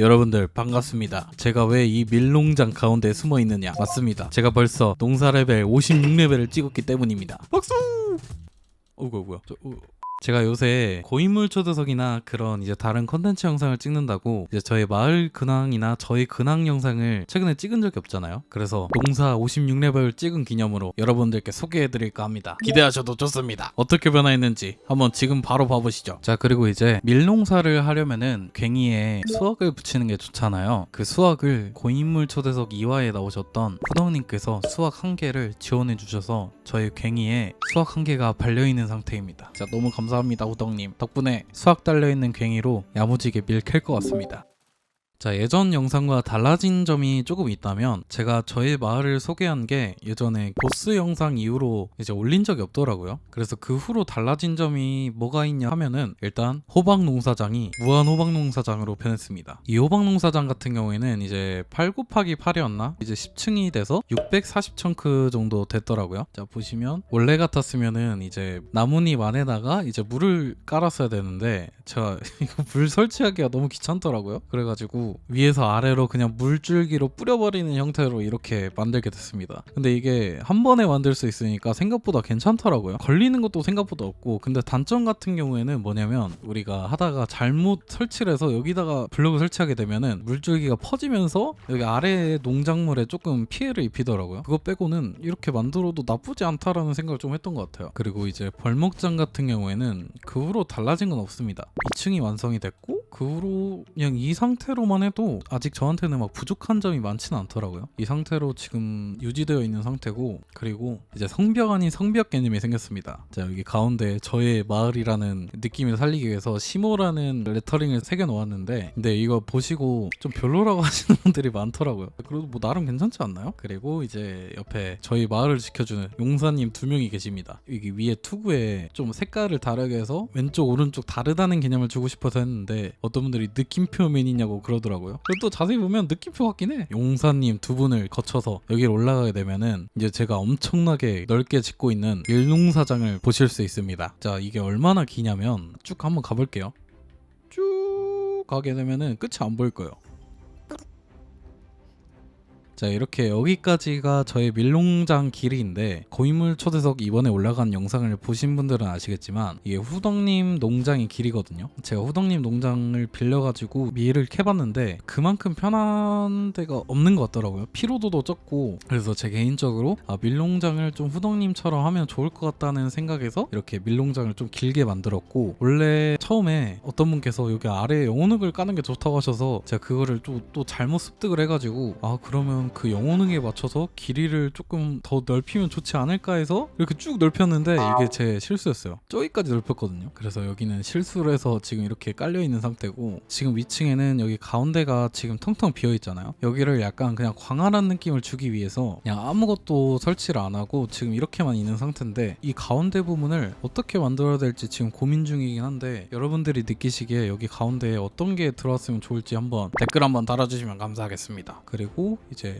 여러분들 반갑습니다. 제가 왜 이 밀농장 가운데 숨어 있느냐? 맞습니다. 제가 벌써 농사 레벨 56레벨을 찍었기 때문입니다. 박수! 어이구 뭐야? 저, 어, 제가 요새 고인물 초대석이나 그런 이제 다른 컨텐츠 영상을 찍는다고 이제 저의 마을 근황이나 저의 근황 영상을 최근에 찍은 적이 없잖아요. 그래서 농사 56레벨 찍은 기념으로 여러분들께 소개해드릴까 합니다. 기대하셔도 좋습니다. 어떻게 변화했는지 한번 지금 바로 봐보시죠. 자 그리고 이제 밀농사를 하려면은 괭이에 수학을 붙이는 게 좋잖아요. 그 수학을 고인물 초대석 2화에 나오셨던 후덕님께서 수학 한 개를 지원해 주셔서 저의 괭이에 수학 한 개가 발려 있는 상태입니다. 자 너무 감사합니다 후덕님. 덕분에 수학 달려 있는 괭이로 야무지게 밀캘 것 같습니다. 자, 예전 영상과 달라진 점이 조금 있다면 제가 저의 마을을 소개한 게 예전에 보스 영상 이후로 이제 올린 적이 없더라고요. 그래서 그 후로 달라진 점이 뭐가 있냐 하면은 일단 호박 농사장이 무한 호박 농사장으로 변했습니다. 이 호박 농사장 같은 경우에는 이제 8 곱하기 8이었나? 이제 10층이 돼서 640청크 정도 됐더라고요. 자, 보시면 원래 같았으면은 이제 나뭇잎 안에다가 이제 물을 깔았어야 되는데 제가 이거 물 설치하기가 너무 귀찮더라고요. 그래가지고 위에서 아래로 그냥 물줄기로 뿌려버리는 형태로 이렇게 만들게 됐습니다. 근데 이게 한 번에 만들 수 있으니까 생각보다 괜찮더라고요. 걸리는 것도 생각보다 없고 근데 단점 같은 경우에는 뭐냐면 우리가 하다가 잘못 설치를 해서 여기다가 블록을 설치하게 되면은 물줄기가 퍼지면서 여기 아래 농작물에 조금 피해를 입히더라고요. 그거 빼고는 이렇게 만들어도 나쁘지 않다라는 생각을 좀 했던 것 같아요. 그리고 이제 벌목장 같은 경우에는 그 후로 달라진 건 없습니다. 2층이 완성이 됐고 그 후로 그냥 이 상태로만 해도 아직 저한테는 막 부족한 점이 많지는 않더라고요. 이 상태로 지금 유지되어 있는 상태고 그리고 이제 성벽 아닌 성벽 개념이 생겼습니다. 자 여기 가운데 저의 마을이라는 느낌을 살리기 위해서 시모라는 레터링을 새겨 놓았는데 근데 이거 보시고 좀 별로라고 하시는 분들이 많더라고요. 그래도 뭐 나름 괜찮지 않나요? 그리고 이제 옆에 저희 마을을 지켜주는 용사님 두 명이 계십니다. 여기 위에 투구에 좀 색깔을 다르게 해서 왼쪽 오른쪽 다르다는 개념을 주고 싶어서 했는데 어떤 분들이 느낌표 맨이냐고 그러더라고요. 그리고 또 자세히 보면 느낌표 같긴 해. 용사님 두 분을 거쳐서 여기를 올라가게 되면은 이제 제가 엄청나게 넓게 짓고 있는 일농사장을 보실 수 있습니다. 자 이게 얼마나 기냐면 쭉 한번 가볼게요. 쭉 가게 되면은 끝이 안 보일 거예요. 자 이렇게 여기까지가 저의 밀농장 길이인데 고인물 초대석 이번에 올라간 영상을 보신 분들은 아시겠지만 이게 후덕님 농장의 길이거든요. 제가 후덕님 농장을 빌려가지고 밀을 캐봤는데 그만큼 편한 데가 없는 것 같더라고요. 피로도도 적고 그래서 제 개인적으로 아, 밀농장을 좀 후덕님처럼 하면 좋을 것 같다는 생각에서 이렇게 밀농장을 좀 길게 만들었고 원래 처음에 어떤 분께서 여기 아래에 영혼흙을 까는 게 좋다고 하셔서 제가 그거를 또, 또 잘못 습득을 해가지고 아 그러면 그 영혼흙에 맞춰서 길이를 조금 더 넓히면 좋지 않을까 해서 이렇게 쭉 넓혔는데 이게 제 실수였어요. 저기까지 넓혔거든요. 그래서 여기는 실수를 해서 지금 이렇게 깔려 있는 상태고 지금 위층에는 여기 가운데가 지금 텅텅 비어 있잖아요. 여기를 약간 그냥 광활한 느낌을 주기 위해서 그냥 아무것도 설치를 안 하고 지금 이렇게만 있는 상태인데 이 가운데 부분을 어떻게 만들어야 될지 지금 고민 중이긴 한데 여러분들이 느끼시기에 여기 가운데에 어떤 게 들어왔으면 좋을지 한번 댓글 한번 달아주시면 감사하겠습니다. 그리고 이제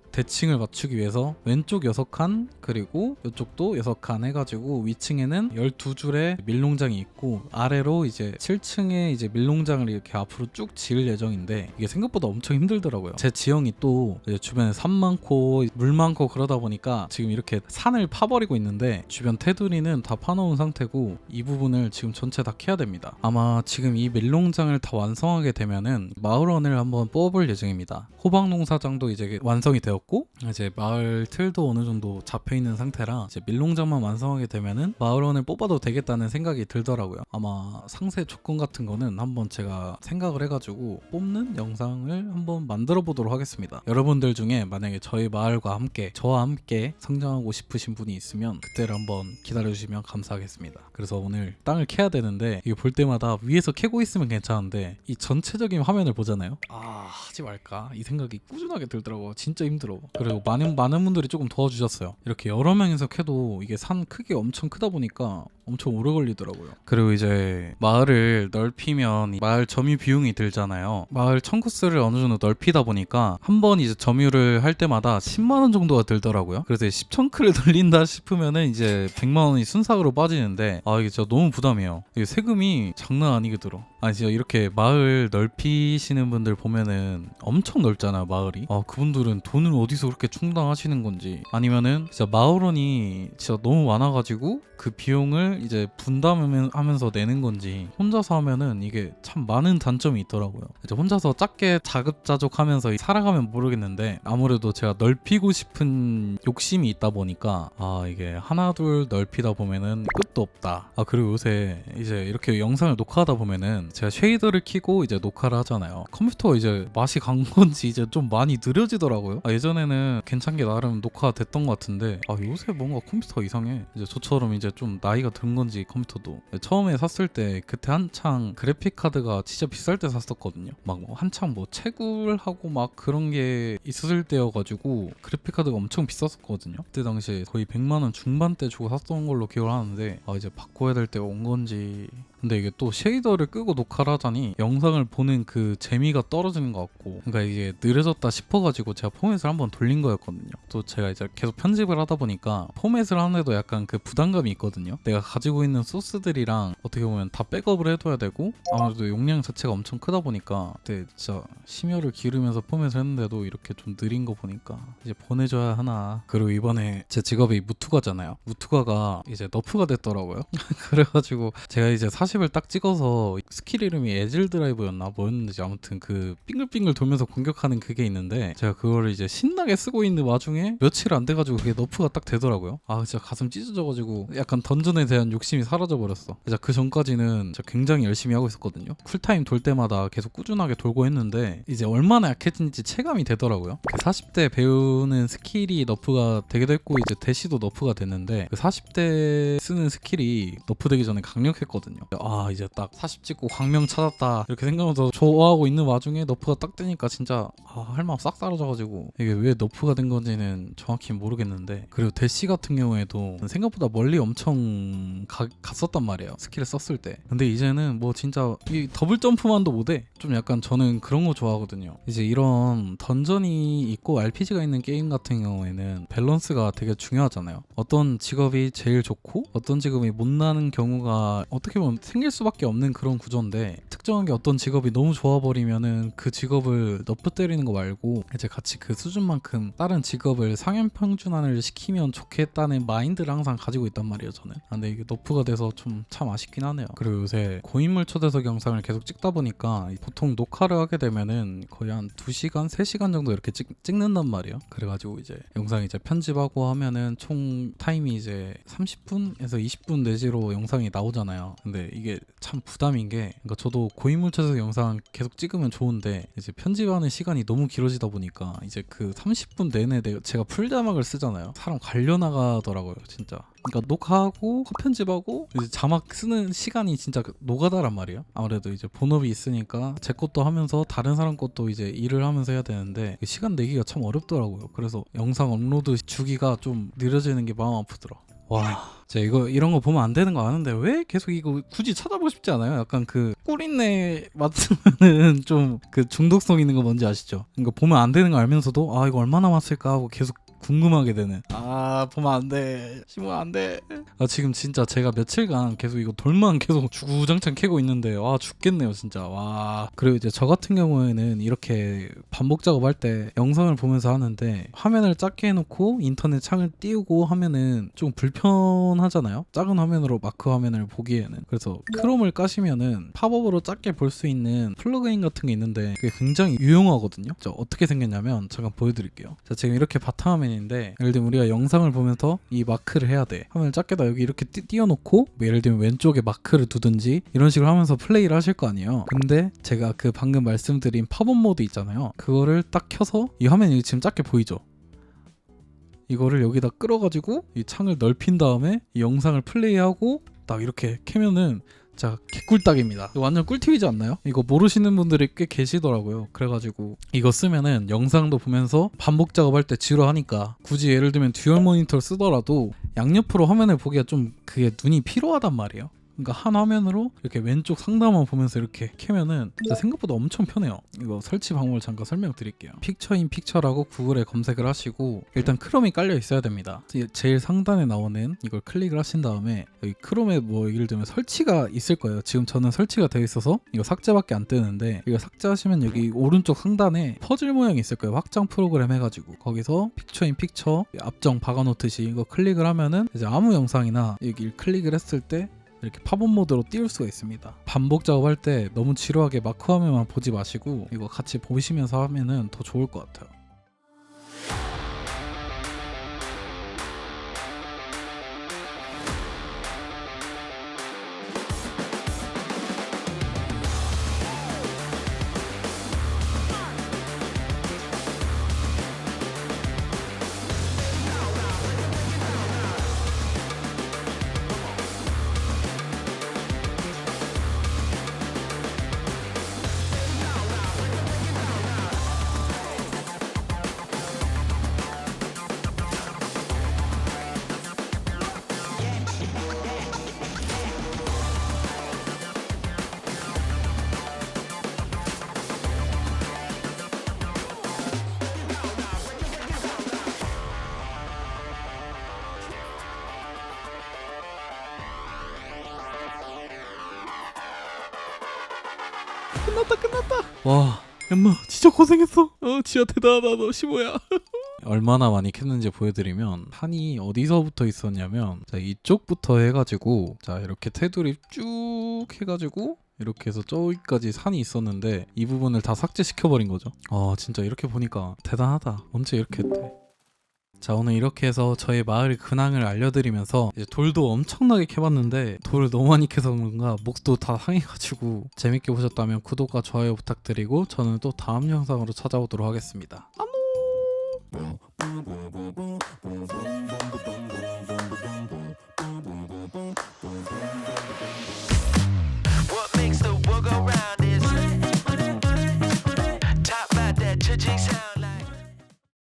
대칭을 맞추기 위해서 왼쪽 6칸 그리고 이쪽도 6칸 해가지고 위층에는 12줄의 밀농장이 있고 아래로 이제 7층에 이제 밀농장을 이렇게 앞으로 쭉 지을 예정인데 이게 생각보다 엄청 힘들더라고요. 제 지형이 또 주변에 산 많고 물 많고 그러다 보니까 지금 이렇게 산을 파버리고 있는데 주변 테두리는 다 파놓은 상태고 이 부분을 지금 전체 다 캐야 됩니다. 아마 지금 이 밀농장을 다 완성하게 되면은 마을원을 한번 뽑아볼 예정입니다. 호박 농사장도 이제 완성이 되었고 이제 마을 틀도 어느 정도 잡혀 있는 상태라 이제 밀농장만 완성하게 되면은 마을원을 뽑아도 되겠다는 생각이 들더라고요. 아마 상세 조건 같은 거는 한번 제가 생각을 해가지고 뽑는 영상을 한번 만들어 보도록 하겠습니다. 여러분들 중에 만약에 저희 마을과 함께 저와 함께 성장하고 싶으신 분이 있으면 그때를 한번 기다려 주시면 감사하겠습니다. 그래서 오늘 땅을 캐야 되는데 이게 볼 때마다 위에서 캐고 있으면 괜찮은데 이 전체적인 화면을 보잖아요. 아 하지 말까 이 생각이 꾸준하게 들더라고. 진짜 힘들어. 그리고 많은 많은 분들이 조금 도와주셨어요. 이렇게 여러 명이서 캐도 이게 산 크기 엄청 크다 보니까 엄청 오래 걸리더라고요. 그리고 이제 마을을 넓히면 이 마을 점유 비용이 들잖아요. 마을 청구스를 어느 정도 넓히다 보니까 한 번 이제 점유를 할 때마다 10만 원 정도가 들더라고요. 그래서 10청크를 돌린다 싶으면은 이제 100만 원이 순삭으로 빠지는데 아 이게 진짜 너무 부담이에요. 이게 세금이 장난 아니게 들어. 아니 진짜 이렇게 마을 넓히시는 분들 보면은 엄청 넓잖아요 마을이. 아 그분들은 돈을 어디서 그렇게 충당하시는 건지. 아니면은 진짜 마을원이 진짜 너무 많아가지고 그 비용을 이제 분담하면서 내는 건지. 혼자서 하면은 이게 참 많은 단점이 있더라고요. 이제 혼자서 작게 자급자족하면서 살아가면 모르겠는데 아무래도 제가 넓히고 싶은 욕심이 있다 보니까 아 이게 하나 둘 넓히다 보면은 끝도 없다. 아 그리고 요새 이제 이렇게 영상을 녹화하다 보면은 제가 쉐이더를 키고 이제 녹화를 하잖아요. 컴퓨터가 이제 맛이 간 건지 이제 좀 많이 느려지더라고요. 아, 예전에는 괜찮게 나름 녹화가 됐던 것 같은데 아 요새 뭔가 컴퓨터가 이상해. 이제 저처럼 이제 좀 나이가 든 건지 컴퓨터도. 처음에 샀을 때 그때 한창 그래픽 카드가 진짜 비쌀 때 샀었거든요. 막 뭐 한창 뭐 채굴하고 막 그런 게 있었을 때여가지고 그래픽 카드가 엄청 비쌌었거든요. 그때 당시에 거의 100만 원 중반대 주고 샀던 걸로 기억을 하는데 아 이제 바꿔야 될 때가 온 건지 근데 이게 또 쉐이더를 끄고 녹화를 하자니 영상을 보는 그 재미가 떨어지는 것 같고 그러니까 이게 느려졌다 싶어가지고 제가 포맷을 한번 돌린 거였거든요. 또 제가 이제 계속 편집을 하다 보니까 포맷을 하는데도 약간 그 부담감이 있거든요. 내가 가지고 있는 소스들이랑 어떻게 보면 다 백업을 해둬야 되고 아무래도 용량 자체가 엄청 크다 보니까 그때 진짜 심혈을 기울이면서 포맷을 했는데도 이렇게 좀 느린 거 보니까 이제 보내줘야 하나. 그리고 이번에 제 직업이 무투가잖아요. 무투가가 이제 너프가 됐더라고요. 그래가지고 제가 이제 40을 딱 찍어서 스킬 이름이 에질 드라이브였나? 뭐였는지 아무튼 그 빙글빙글 돌면서 공격하는 그게 있는데 제가 그거를 이제 신나게 쓰고 있는 와중에 며칠 안 돼가지고 그게 너프가 딱 되더라고요. 아 진짜 가슴 찢어져가지고 약간 던전에 대한 욕심이 사라져 버렸어. 진짜 그 전까지는 진짜 굉장히 열심히 하고 있었거든요. 쿨타임 돌 때마다 계속 꾸준하게 돌고 했는데 이제 얼마나 약해진지 체감이 되더라고요. 40대 배우는 스킬이 너프가 되기도 했고 이제 대시도 너프가 됐는데 그 40대 쓰는 스킬이 너프되기 전에 강력했거든요 아 이제 딱 40 찍고 광명 찾았다 이렇게 생각하면서 좋아하고 있는 와중에 너프가 딱 뜨니까 진짜 아, 할 마음 싹 사라져가지고 이게 왜 너프가 된 건지는 정확히 모르겠는데 그리고 대시 같은 경우에도 생각보다 멀리 엄청 가- 갔었단 말이에요 스킬을 썼을 때. 근데 이제는 뭐 진짜 이 더블 점프만도 못해. 좀 약간 저는 그런 거 좋아하거든요. 이제 이런 던전이 있고 RPG가 있는 게임 같은 경우에는 밸런스가 되게 중요하잖아요. 어떤 직업이 제일 좋고 어떤 직업이 못 나는 경우가 어떻게 보면 생길 수밖에 없는 그런 구조인데 특정한 게 어떤 직업이 너무 좋아 버리면은 그 직업을 너프 때리는 거 말고 이제 같이 그 수준만큼 다른 직업을 상향 평준화를 시키면 좋겠다는 마인드를 항상 가지고 있단 말이에요 저는. 아, 근데 이게 너프가 돼서 좀 참 아쉽긴 하네요. 그리고 요새 고인물 초대석 영상을 계속 찍다 보니까 보통 녹화를 하게 되면은 거의 한 2시간 3시간 정도 이렇게 찍, 찍는단 말이에요. 그래가지고 이제 영상 이제 편집하고 하면은 총 타임이 이제 30분에서 20분 내지로 영상이 나오잖아요. 근데 이게 참 부담인 게 그러니까 저도 고인물 초대석 영상 계속 찍으면 좋은데 이제 편집하는 시간이 너무 길어지다 보니까 이제 그 30분 내내 제가 풀자막을 쓰잖아요 사람 갈려 나가더라고요 진짜 그러니까 녹화하고 편집하고 이제 자막 쓰는 시간이 진짜 그 노가다란 말이에요. 아무래도 이제 본업이 있으니까 제 것도 하면서 다른 사람 것도 이제 일을 하면서 해야 되는데 그 시간 내기가 참 어렵더라고요. 그래서 영상 업로드 주기가 좀 느려지는 게 마음 아프더라. 와, 제가 이거 이런 거 보면 안 되는 거 아는데 왜 계속 이거 굳이 찾아보고 싶지 않아요? 약간 그 꿀인내 맞으면은 좀 그 중독성 있는 거 뭔지 아시죠? 그러니까 보면 안 되는 거 알면서도 아 이거 얼마 남았을까 하고 계속 궁금하게 되는 아 보면 안 돼. 심으면 안 돼. 아 지금 진짜 제가 며칠간 계속 이거 돌만 계속 주구장창 캐고 있는데 와 죽겠네요 진짜. 와. 그리고 이제 저 같은 경우에는 이렇게 반복 작업할 때 영상을 보면서 하는데 화면을 작게 해놓고 인터넷 창을 띄우고 하면은 좀 불편하잖아요. 작은 화면으로 마크 화면을 보기에는. 그래서 크롬을 까시면은 팝업으로 작게 볼 수 있는 플러그인 같은 게 있는데 그게 굉장히 유용하거든요. 저 어떻게 생겼냐면 잠깐 보여드릴게요. 자 지금 이렇게 바탕화면 인데 예를 들면 우리가 영상을 보면서 이 마크를 해야 돼. 화면을 작게다 여기 이렇게 띄, 띄워놓고 뭐 예를 들면 왼쪽에 마크를 두든지 이런 식으로 하면서 플레이를 하실 거 아니에요. 근데 제가 그 방금 말씀드린 팝업 모드 있잖아요. 그거를 딱 켜서 이 화면이 지금 작게 보이죠? 이거를 여기다 끌어가지고 이 창을 넓힌 다음에 이 영상을 플레이하고 딱 이렇게 켜면은 자 개꿀딱입니다. 완전 꿀팁이지 않나요? 이거 모르시는 분들이 꽤 계시더라고요. 그래가지고 이거 쓰면은 영상도 보면서 반복 작업할 때 지루하니까 굳이 예를 들면 듀얼 모니터를 쓰더라도 양옆으로 화면을 보기가 좀 그게 눈이 피로하단 말이에요. 그러니까 한 화면으로 이렇게 왼쪽 상단만 보면서 이렇게 진짜 생각보다 엄청 편해요. 이거 설치 방법을 잠깐 설명드릴게요. 픽처인 픽처라고 구글에 검색을 하시고 일단 크롬이 깔려 있어야 됩니다. 제- 제일 상단에 나오는 이걸 클릭을 하신 다음에 여기 크롬에 뭐 예를 들면 설치가 있을 거예요. 지금 저는 설치가 되어 있어서 이거 삭제밖에 안 뜨는데 이거 삭제하시면 여기 오른쪽 상단에 퍼즐 모양이 있을 거예요. 확장 프로그램 해가지고 거기서 픽처인 픽처 앞정 박아놓듯이 이거 클릭을 하면은 이제 아무 영상이나 여기 클릭을 했을 때 이렇게 팝업 모드로 띄울 수가 있습니다. 반복 작업할 때 너무 지루하게 마크 화면만 보지 마시고 이거 같이 보시면서 하면은 더 좋을 것 같아요. 와. 엠마 진짜 고생했어. 어 지아 대단하다 너 15야. 얼마나 많이 캤는지 보여드리면 판이 어디서부터 있었냐면 자 이쪽부터 해가지고 자 이렇게 테두리 쭉 해가지고 이렇게 해서 저기까지 산이 있었는데 이 부분을 다 삭제시켜버린 거죠. 아 진짜 이렇게 보니까 대단하다. 언제 이렇게 했대 자 오늘 이렇게 해서 저희 마을 근황을 알려드리면서 이제 돌도 엄청나게 캐봤는데 돌을 너무 많이 캐서 그런가 목도 다 상해가지고 재밌게 보셨다면 구독과 좋아요 부탁드리고 저는 또 다음 영상으로 찾아오도록 하겠습니다. What